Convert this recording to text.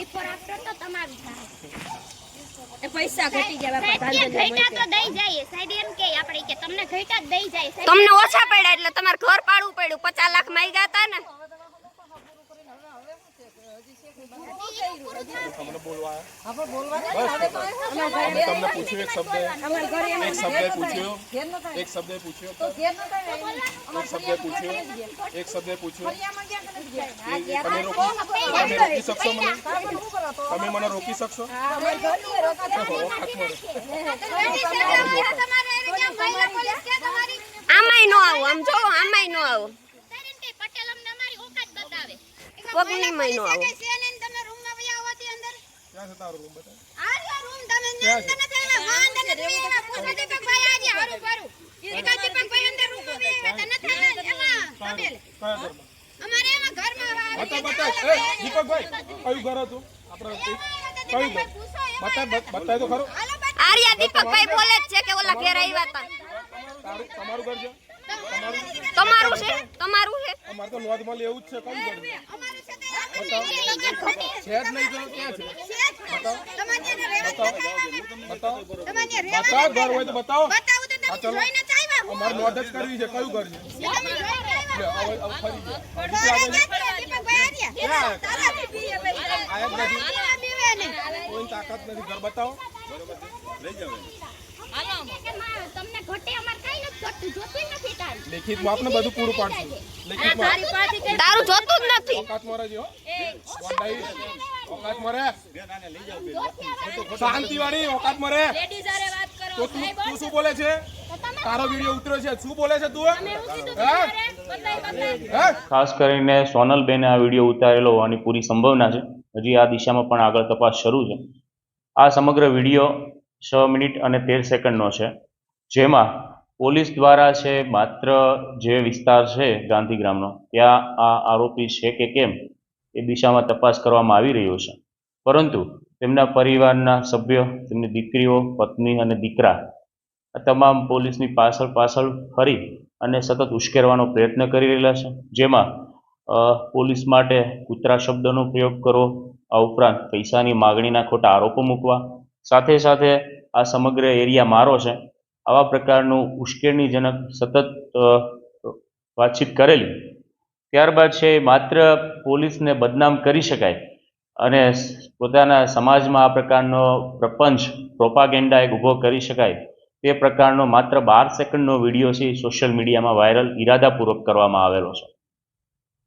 Before after તો તમારું થાય એ પૈસા ઘટી ગયા બાપા સાહેબ કે ધાંધલીમાં ઘટ્યા તો મૂક્યા. દઈ જાય સાહેબ એમ કે આપણે કે તમને ઘટ્યા જ દઈ જાય સાહેબ તમને ઓછા પડ્યા એટલે તમારે ઘર પાડવું પડ્યું પચાસ લાખમાં ગયા હતા ને તમને બોલવા આપણે બોલવાના જ હવે તો અમારા ઘરે તમને પૂછ્યું એક શબ્દ અમારા ઘરે એમ એક ઘેર શબ્દ નતા પૂછ્યો ઘેર નતા એક શબ્દ પૂછ્યો તો ઘેર નતા ને એક શબ્દ પૂછ્યો એક શબ્દ પૂછ્યો તમે રોકી શકશો મને રોકી શકશો. આમાંય નો આમ જો આમાંય નો આવું પટેલ અમને અમારી બતાવ બતાવ. એ દીપકભાઈ કયું ઘર હતું? આપણે કયું ઘર? બતાવ બતાવ તો ખરો. આર્યા દીપકભાઈ બોલે છે કે ઓલા ઘેર આવ્યા હતા તમારું ઘર છે? તમારું છે? તમારું છે? અમારે તો નોંધમાં લેવું જ છે. કયું ઘર? છે છે જ નહીં તો ક્યાં છે? બતાવો. બતાવો. ઘર હોય તો બતાવો. હા ચલો. અમારે નોંધ જ કરવી છે. કયું ઘર છે? કોઈ તાકાત નથી. ઘર બતાવો. લઈ જાવ અમાર કઈ નથી ઘટતું જોતું જ નથી તારું લેખિતમાં આપને બધું પૂરું પાડશું તારું જોતું જ નથી. વંડાઈ શાંતિવાળી ઓકાત મરે. તો તું તું શું બોલે છે? તારો વિડિયો ઉતર્યો છે. શું બોલે છે તું? હે? હે? ખાસ કરીને સોનલબેને આ વીડિયો ઉતારેલો હોવાની પૂરી સંભાવના છે. હજી આ દિશામાં પણ આગળ તપાસ શરૂ છે. આ સમગ્ર વીડિયો છ મિનિટ અને તેર સેકન્ડનો છે, જેમાં પોલીસ દ્વારા છે માત્ર જે વિસ્તાર છે ગાંધીગ્રામનો ત્યાં આ આરોપી છે કે કેમ, એ દિશામાં તપાસ કરવામાં આવી રહ્યો છે. પરંતુ તેમના પરિવારના સભ્યો, તેમની દીકરીઓ, પત્ની અને દીકરા, આ તમામ પોલીસની પાછળ પાછળ ફરી અને સતત ઉશ્કેરવાનો પ્રયત્ન કરી રહેલા છે, જેમાં પોલીસ માટે કૂતરા શબ્દનો પ્રયોગ કરવો આ ઉપરાંત પૈસાની માગણીના ખોટા આરોપો મૂકવા. સાથે સાથે આ સમગ્ર એરિયા મારો છે. આવા પ્રકારનું ઉશ્કેરણીજનક સતત વાતચીત કરેલી. ત્યારબાદ છે માત્ર પોલીસને બદનામ કરી શકાય અને પોતાના સમાજમાં આ પ્રકારનો પ્રપંચ, પ્રોપાગેન્ડા એક ઊભો કરી શકાય. તે પ્રકારનો માત્ર બાર સેકન્ડનો વીડિયો છે સોશિયલ મીડિયામાં વાયરલ ઈરાદાપૂર્વક કરવામાં આવેલો છે.